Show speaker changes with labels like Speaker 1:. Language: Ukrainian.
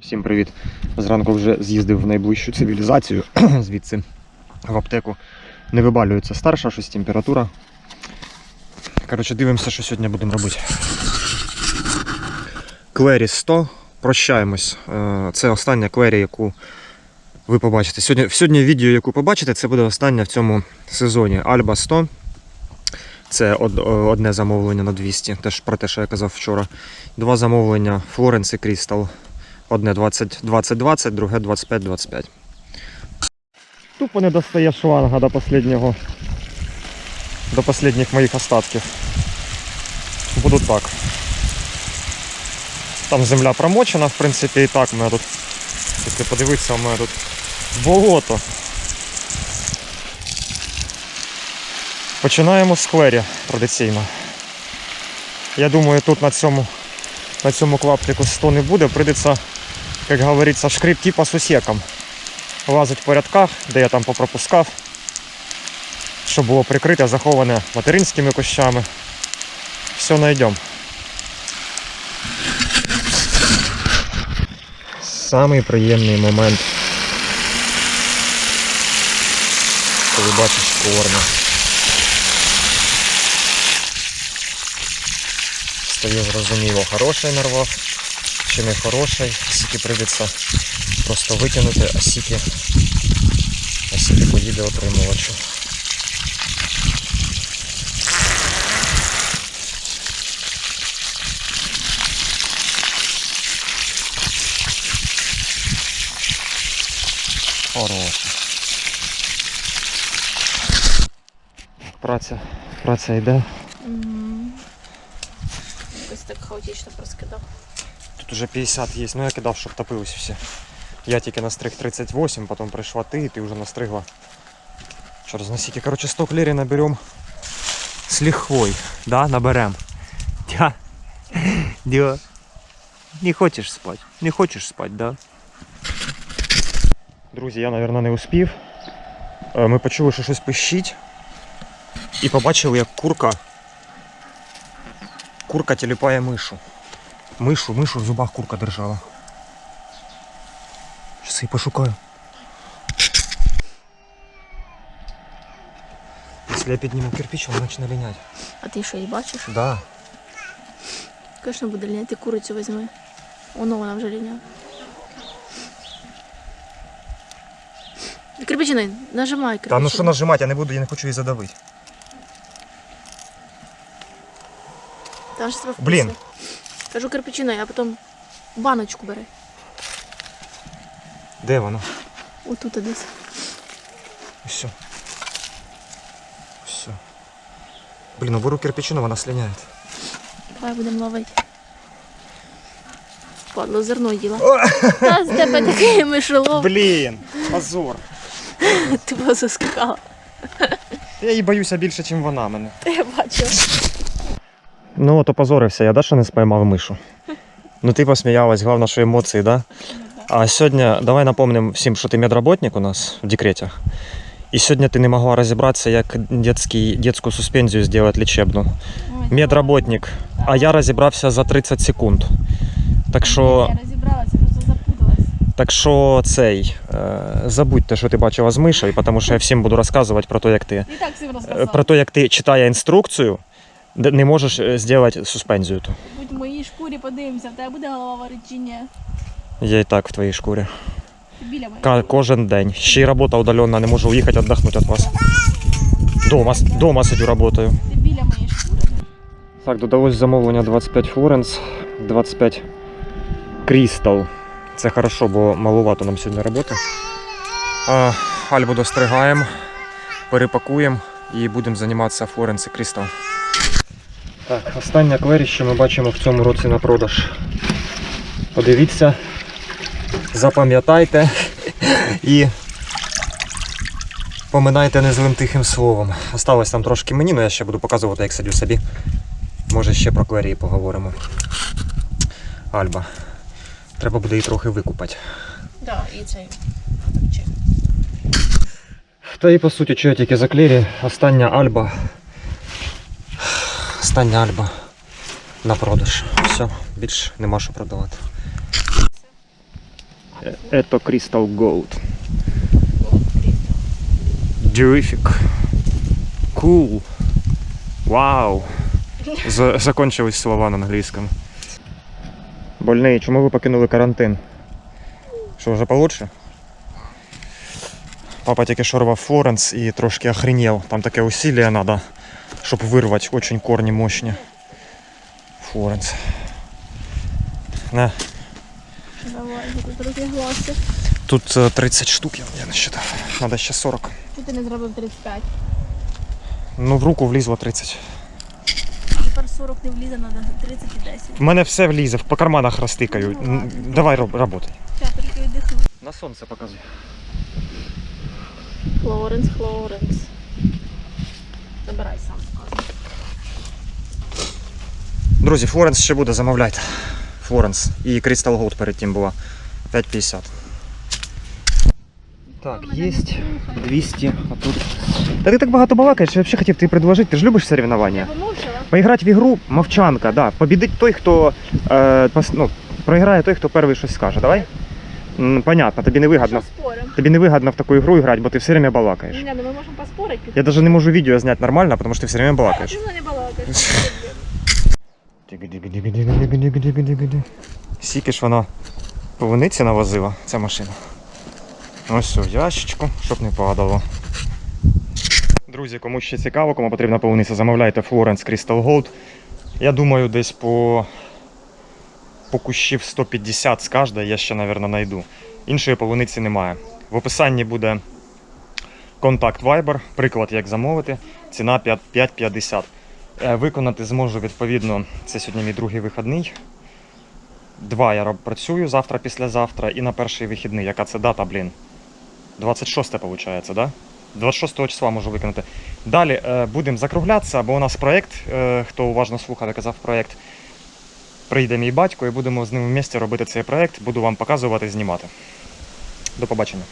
Speaker 1: Всім привіт! Зранку вже з'їздив в найближчу цивілізацію звідси в аптеку. Не вибалюється старша, щось температура. Коротше, дивимося, що сьогодні будемо робити. Квері 100. Прощаємось. Е, Це остання квері, яку ви побачите. Сьогодні, сьогодні відео, яку побачите, це буде остання в цьому сезоні. Альба 100. Це одне замовлення на 200, теж про те, що я казав вчора. Два замовлення Florence і Crystal. Одне 20-20-20, друге 25-25. Тупо не достає шланга до последнього. До последніх моїх остатків. Буду так. Там земля промочена, в принципі, і так у мене тут. Якщо подивитися, у мене тут болото. Починаємо з сквері традиційно. Я думаю, тут на цьому, на цьому клаптику 100 не буде, прийдеться як говориться, шкребти по сусекам. Лазить по рядках, де я там попропускав, щоб було прикрите, заховане материнськими кущами. Все знайдемо. Самий приємний момент, коли бачиш корна. Стає зрозуміло, хороший нарвав не хороший, сіки прийдеться просто витягнути, а сіки, а сіки поїде отримувачу. Праця, праця йде.
Speaker 2: Якось так хаотично проскидав.
Speaker 1: Тут уже 50 є, ну я кидав, щоб топились всі. Я тільки настриг 38, потім прийшла ти, і ти вже настригла. Що розносики. Короче, 100 клері наберем с лихвой. Да, наберем. Дя. Дя. Не хочеш спати? Не хочеш спати, да? Друзі, я, мабуть, не успів. Е, Ми почули, що щось пищить. І побачили, як курка. Курка тіліпає мишу. Мишу, мишу в зубах курка держала. Щас її пошукаю. Якщо я підніму кирпич, вона почне лінять.
Speaker 2: А ти що її бачиш?
Speaker 1: Да.
Speaker 2: Звісно, буде ліняти курицю візьми. Воно вона вже ліняє. Кирпичини, нажимай кирпичини.
Speaker 1: Та ну що нажимати, я не буду, я не хочу її задавити.
Speaker 2: Там ж треба
Speaker 1: Блін.
Speaker 2: Кажу кирпичиною, а потім баночку бери.
Speaker 1: Де вона?
Speaker 2: Отут десь.
Speaker 1: Все. Все. Блін, ну беру кирпичину, вона сліняє.
Speaker 2: Давай будемо ловити. Падло, зерно їла. Та з тебе такий мишелов.
Speaker 1: Блін, позор.
Speaker 2: Ти була заскакала.
Speaker 1: Я її боюся більше, ніж вона мене.
Speaker 2: Та я бачила.
Speaker 1: Ну, от опозорився я, да, що не спіймав мишу. Ну ти посміялась, головне, що емоції, да? А сьогодні, давай напомним всім, що ти медработник у нас в декретах. І сьогодні ти не могла розібратися, як детський, детську суспензію зробити лічебну. Медработник. А я розібрався за 30 секунд. Так що,
Speaker 2: Я розібралася, просто запуталась.
Speaker 1: так що цей, е, забудьте, що ти бачила з мишею, тому що я всім буду розказувати про те, як ти,
Speaker 2: І так всім
Speaker 1: е,
Speaker 2: розказала.
Speaker 1: про те, як ти читає інструкцію, не можеш е, зробити суспензію. ту.
Speaker 2: Будь в моїй шкурі подивимося, в тебе буде голова варити чи ні?
Speaker 1: Я і так в твоїй шкурі.
Speaker 2: Ти біля мене.
Speaker 1: Ка- кожен день. Ще й робота удалена, не можу уїхати віддохнути від вас. Дома, с- дома сидю, працюю.
Speaker 2: Ти біля моєї шкури.
Speaker 1: Так, додалось замовлення 25 Флоренс, 25 Крістал. Це хорошо, бо малувато нам сьогодні роботи. А, Альбу достригаємо, перепакуємо і будемо займатися Флоренс і Крістал. Так, остання квері, що ми бачимо в цьому році на продаж. Подивіться, запам'ятайте і поминайте незлим тихим словом. Осталось там трошки мені, але я ще буду показувати, як сидю собі. Може ще про квері поговоримо. Альба. Треба буде її трохи викупати.
Speaker 2: Так, і цей.
Speaker 1: Та і по суті, що я тільки за клері, остання альба. Остання альба на продаж. Все, більше нема що продавати. Это Crystal Gold. Terrific. Cool. Вау. За- закончились слова на англійському. Больний, чому ви покинули карантин? Що, вже получше? Папа тільки що рвав Флоренс і трошки охренел. Там таке усилие треба, щоб вирвати очень корні мощні. Флоренс. На.
Speaker 2: Давай, тут розляглася.
Speaker 1: Тут е, 30 штук, я, я не считав. Надо ще 40.
Speaker 2: Чого ти не зробив 35?
Speaker 1: Ну, в руку влізло 30.
Speaker 2: Тепер 40 не влізе, треба 30 і 10.
Speaker 1: В мене все влізе, по карманах розтикаю.
Speaker 2: Ну, ладно.
Speaker 1: Давай роб, работай.
Speaker 2: Зараз тільки віддихну.
Speaker 1: На сонце показуй.
Speaker 2: Флоренс, Флоренс. Забирай сам.
Speaker 1: Друзі, Флоренс ще буде, замовляйте. Флоренс. І Crystal Gold перед тим була. 5,50. Так, є 200, а тут. Та ти так багато балакаєш, я взагалі хотів тобі предложити. Ти ж любиш соревновання? Поіграти в ігру мовчанка, да. Побідить той, хто е, пос- ну, проіграє той, хто перший щось скаже. Давай? Понятно, тобі не
Speaker 2: спорим?
Speaker 1: Тобі не вигідно в таку ігру грати, бо ти все время балакаєш.
Speaker 2: Ні, ну ми можемо поспорити.
Speaker 1: Я даже не можу відео зняти нормально, тому що ти все время балакаєш.
Speaker 2: Ти не балакаєш.
Speaker 1: Скільки ж вона полуниці навозила, ця машина. Ось у ящичку, щоб не падало. Друзі, кому ще цікаво, кому потрібна полуниця, замовляйте Florence Crystal Gold. Я думаю, десь по, по кущів 150 з кожної я ще, мабуть, знайду. Іншої полуниці немає. В описанні буде контакт Viber, приклад, як замовити. Ціна 5 5,50. Е, Виконати зможу відповідно. Це сьогодні мій другий вихідний. Два я працюю завтра, післязавтра і на перший вихідний. Яка це дата, блін? 26 виходить, да? 26 числа можу виконати. Далі е, будемо закруглятися, бо у нас проєкт, е, хто уважно слухав, я казав проєкт. Прийде мій батько і будемо з ним в місті робити цей проєкт. Буду вам показувати, знімати. До побачення.